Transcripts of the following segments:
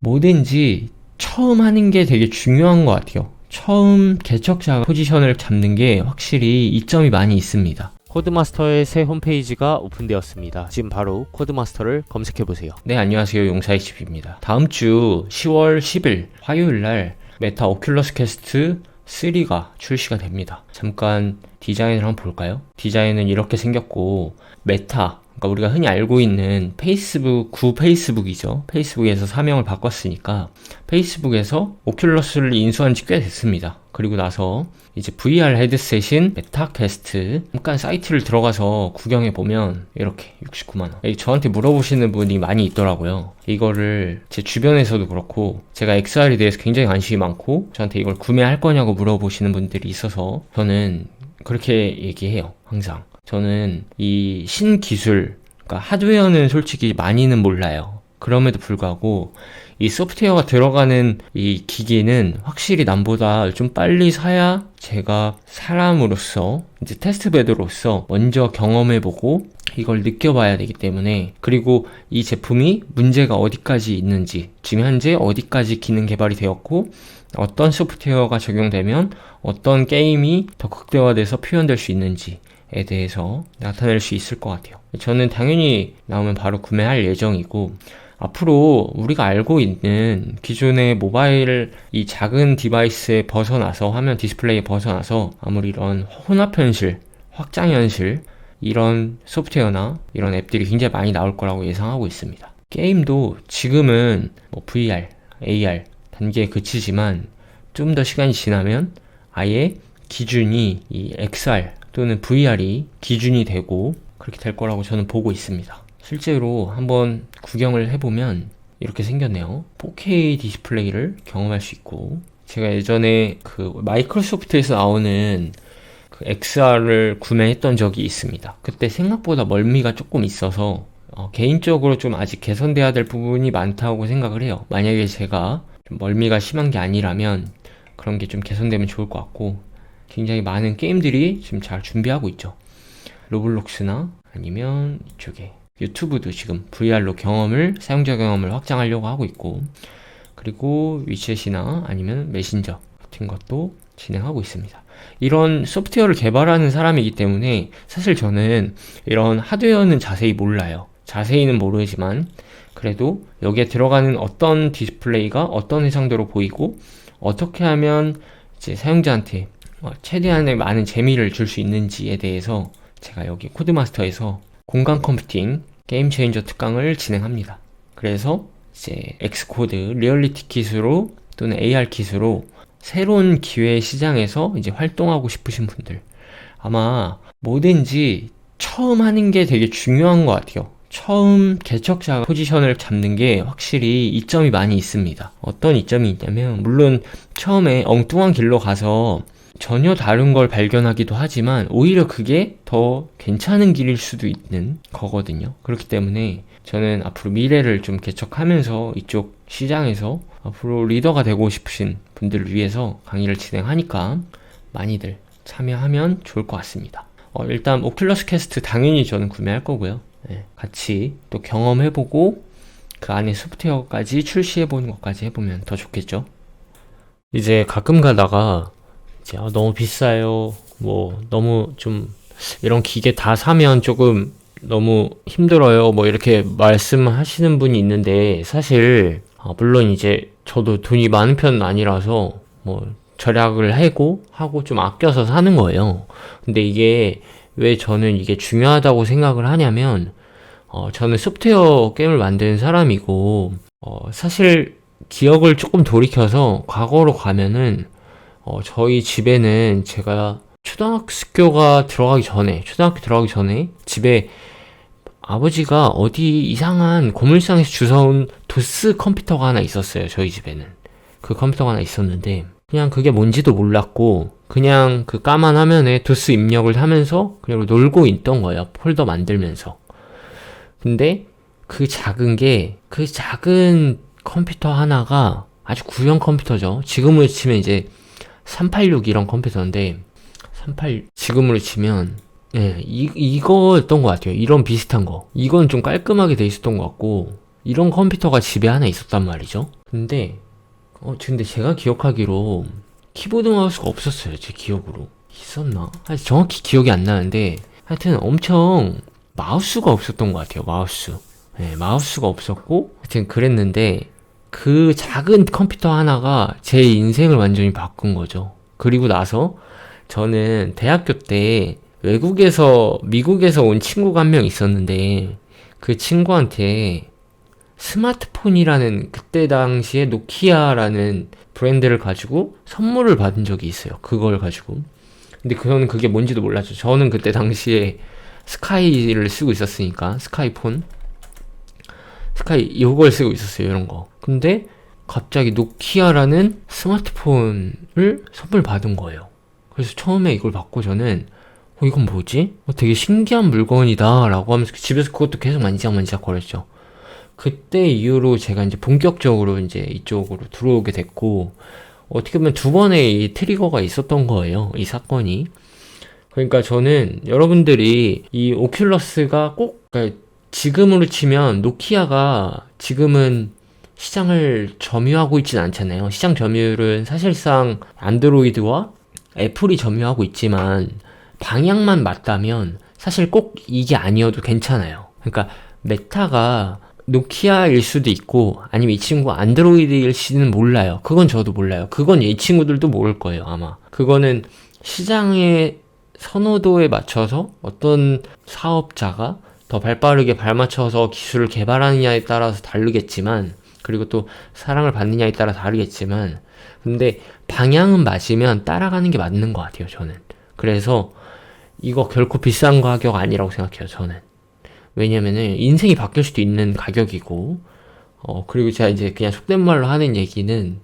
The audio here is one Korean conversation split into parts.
뭐든지 처음 하는 게 되게 중요한 것 같아요. 처음 개척자 포지션을 잡는 게 확실히 이점이 많이 있습니다. 코드마스터의 새 홈페이지가 오픈되었습니다. 지금 바로 코드마스터를 검색해보세요. 네, 안녕하세요. 용사의 집입니다. 다음 주 10월 10일 화요일 날 메타 오큘러스 퀘스트 3가 출시가 됩니다. 잠깐 디자인을 한번 볼까요? 디자인은 이렇게 생겼고 메타 그러니까 우리가 흔히 알고 있는 페이스북 구 페이스북이죠. 페이스북에서 사명을 바꿨으니까 페이스북에서 오큘러스를 인수한 지 꽤 됐습니다. 그리고 나서 이제 VR 헤드셋인 메타 퀘스트 잠깐 사이트를 들어가서 구경해 보면 이렇게 69만 원. 저한테 물어보시는 분이 많이 있더라고요. 이거를 제 주변에서도 그렇고 제가 XR에 대해서 굉장히 관심이 많고 저한테 이걸 구매할 거냐고 물어보시는 분들이 있어서 저는 그렇게 얘기해요. 항상. 저는 이 신기술, 그러니까 하드웨어는 솔직히 많이는 몰라요. 그럼에도 불구하고 이 소프트웨어가 들어가는 이 기기는 확실히 남보다 좀 빨리 사야 제가 사람으로서 이제 테스트 베드로서 먼저 경험해보고 이걸 느껴봐야 되기 때문에 그리고 이 제품이 문제가 어디까지 있는지 지금 현재 어디까지 기능 개발이 되었고 어떤 소프트웨어가 적용되면 어떤 게임이 더 극대화돼서 표현될 수 있는지 에 대해서 나타낼 수 있을 것 같아요. 저는 당연히 나오면 바로 구매할 예정이고 앞으로 우리가 알고 있는 기존의 모바일 이 작은 디바이스에 벗어나서 화면 디스플레이에 벗어나서 아무리 이런 혼합 현실, 확장 현실 이런 소프트웨어나 이런 앱들이 굉장히 많이 나올 거라고 예상하고 있습니다. 게임도 지금은 뭐 VR, AR 단계에 그치지만 좀 더 시간이 지나면 아예 기준이 이 XR 또는 VR이 기준이 되고 그렇게 될 거라고 저는 보고 있습니다. 실제로 한번 구경을 해보면 이렇게 생겼네요. 4K 디스플레이를 경험할 수 있고 제가 예전에 그 마이크로소프트에서 나오는 그 XR을 구매했던 적이 있습니다. 그때 생각보다 멀미가 조금 있어서 어, 개인적으로 좀 아직 개선돼야 될 부분이 많다고 생각을 해요. 만약에 제가 멀미가 심한 게 아니라면 그런 게 좀 개선되면 좋을 것 같고 굉장히 많은 게임들이 지금 잘 준비하고 있죠. 로블록스나 아니면 이쪽에 유튜브도 지금 VR로 경험을, 사용자 경험을 확장하려고 하고 있고, 그리고 위챗이나 아니면 메신저 같은 것도 진행하고 있습니다. 이런 소프트웨어를 개발하는 사람이기 때문에 사실 저는 이런 하드웨어는 자세히 몰라요. 자세히는 모르지만 그래도 여기에 들어가는 어떤 디스플레이가 어떤 해상도로 보이고 어떻게 하면 이제 사용자한테 어, 최대한의 많은 재미를 줄 수 있는지에 대해서 제가 여기 코드마스터에서 공간 컴퓨팅 게임 체인저 특강을 진행합니다. 그래서 이제 엑스코드 리얼리티 킷으로 또는 AR 킷으로 새로운 기회 시장에서 이제 활동하고 싶으신 분들 아마 뭐든지 처음 하는 게 되게 중요한 것 같아요. 처음 개척자 포지션을 잡는 게 확실히 이점이 많이 있습니다. 어떤 이점이 있냐면 물론 처음에 엉뚱한 길로 가서 전혀 다른 걸 발견하기도 하지만 오히려 그게 더 괜찮은 길일 수도 있는 거거든요. 그렇기 때문에 저는 앞으로 미래를 좀 개척하면서 이쪽 시장에서 앞으로 리더가 되고 싶으신 분들을 위해서 강의를 진행하니까 많이들 참여하면 좋을 것 같습니다. 어, 일단 오큘러스 캐스트 당연히 저는 구매할 거고요. 네, 같이 또 경험해보고 그 안에 소프트웨어까지 출시해보는 것까지 해보면 더 좋겠죠. 이제 가끔 가다가 이제 아, 너무 비싸요. 뭐 너무 좀 이런 기계 다 사면 조금 너무 힘들어요. 뭐 이렇게 말씀하시는 분이 있는데 사실 아, 물론 이제 저도 돈이 많은 편은 아니라서 뭐 절약을 하고 하고 좀 아껴서 사는 거예요. 근데 이게 왜 저는 이게 중요하다고 생각을 하냐면 어, 저는 소프트웨어 게임을 만드는 사람이고 어, 사실 기억을 조금 돌이켜서 과거로 가면은 어, 저희 집에는 제가 초등학교가 들어가기 전에, 초등학교 들어가기 전에 집에 아버지가 어디 이상한 고물상에서 주워온 도스 컴퓨터가 하나 있었어요. 저희 집에는. 그 컴퓨터가 하나 있었는데, 그냥 그게 뭔지도 몰랐고, 그냥 그 까만 화면에 도스 입력을 하면서 그냥 놀고 있던 거예요. 폴더 만들면서. 근데 그 작은 게, 그 작은 컴퓨터 하나가 아주 구형 컴퓨터죠. 지금으로 치면 이제 386 이런 컴퓨터인데 38 지금으로 치면 예, 이, 이거였던 것 같아요. 이런 비슷한 거. 이건 좀 깔끔하게 돼 있었던 것 같고 이런 컴퓨터가 집에 하나 있었단 말이죠. 근데 어 근데 제가 기억하기로 키보드 마우스가 없었어요. 제 기억으로 있었나? 하여튼 정확히 기억이 안 나는데 하여튼 엄청 마우스가 없었던 것 같아요. 마우스. 네, 마우스가 없었고 하여튼 그랬는데 그 작은 컴퓨터 하나가 제 인생을 완전히 바꾼 거죠. 그리고 나서 저는 대학교 때 외국에서 미국에서 온 친구가 한 명 있었는데 그 친구한테 스마트폰이라는 그때 당시에 노키아라는 브랜드를 가지고 선물을 받은 적이 있어요. 그걸 가지고. 근데 그거는 그게 뭔지도 몰랐죠. 저는 그때 당시에 스카이를 쓰고 있었으니까 스카이폰 스카이 이걸 쓰고 있었어요. 이런 거. 근데 갑자기 노키아라는 스마트폰을 선물 받은 거예요. 그래서 처음에 이걸 받고 저는 어, 이건 뭐지? 어, 되게 신기한 물건이다 라고 하면서 집에서 그것도 계속 만지작만지작 거렸죠. 그때 이후로 제가 이제 본격적으로 이제 이쪽으로 들어오게 됐고, 어떻게 보면 두 번의 이 트리거가 있었던 거예요. 이 사건이. 그러니까 저는 여러분들이 이 오큘러스가 꼭, 그러니까 지금으로 치면 노키아가 지금은 시장을 점유하고 있진 않잖아요. 시장 점유율은 사실상 안드로이드와 애플이 점유하고 있지만 방향만 맞다면 사실 꼭 이게 아니어도 괜찮아요. 그러니까 메타가 노키아일 수도 있고 아니면 이 친구 안드로이드일지는 몰라요. 그건 저도 몰라요. 그건 이 친구들도 모를 거예요, 아마. 그거는 시장의 선호도에 맞춰서 어떤 사업자가 더 발빠르게 발맞춰서 기술을 개발하느냐에 따라서 다르겠지만 그리고 또 사랑을 받느냐에 따라 다르겠지만 근데 방향은 맞으면 따라가는 게 맞는 것 같아요, 저는. 그래서 이거 결코 비싼 가격 아니라고 생각해요, 저는. 왜냐면은 인생이 바뀔 수도 있는 가격이고, 어, 그리고 제가 이제 그냥 속된 말로 하는 얘기는,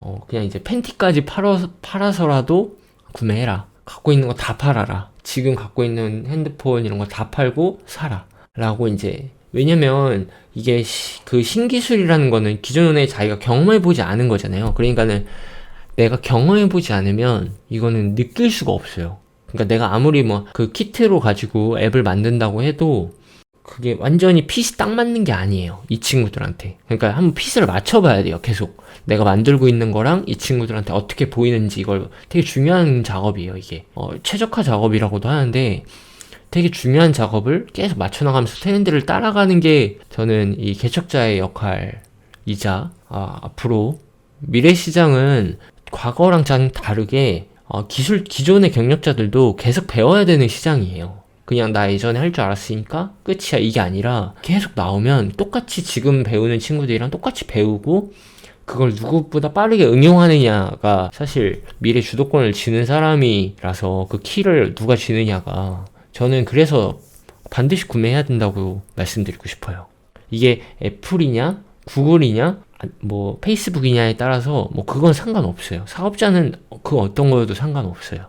어, 그냥 이제 팬티까지 팔아, 팔아서라도 구매해라. 갖고 있는 거 다 팔아라. 지금 갖고 있는 핸드폰 이런 거 다 팔고 사라. 라고 이제, 왜냐면 이게 시- 그 신기술이라는 거는 기존에 자기가 경험해 보지 않은 거잖아요. 그러니까는 내가 경험해 보지 않으면 이거는 느낄 수가 없어요. 그러니까 내가 아무리 뭐 그 키트로 가지고 앱을 만든다고 해도 그게 완전히 핏이 딱 맞는 게 아니에요. 이 친구들한테. 그러니까 한번 핏을 맞춰봐야 돼요. 계속. 내가 만들고 있는 거랑 이 친구들한테 어떻게 보이는지 이걸 되게 중요한 작업이에요. 이게. 어, 최적화 작업이라고도 하는데 되게 중요한 작업을 계속 맞춰나가면서 트렌드를 따라가는 게 저는 이 개척자의 역할이자 아, 앞으로 미래 시장은 과거랑 좀 다르게 어, 기술 기존의 경력자들도 계속 배워야 되는 시장이에요. 그냥 나 예전에 할 줄 알았으니까 끝이야 이게 아니라 계속 나오면 똑같이 지금 배우는 친구들이랑 똑같이 배우고 그걸 누구보다 빠르게 응용하느냐가 사실 미래 주도권을 지는 사람이라서 그 키를 누가 지느냐가 저는 그래서 반드시 구매해야 된다고 말씀드리고 싶어요. 이게 애플이냐, 구글이냐, 아, 뭐 페이스북이냐에 따라서 뭐 그건 상관없어요. 사업자는 그 어떤 거여도 상관없어요.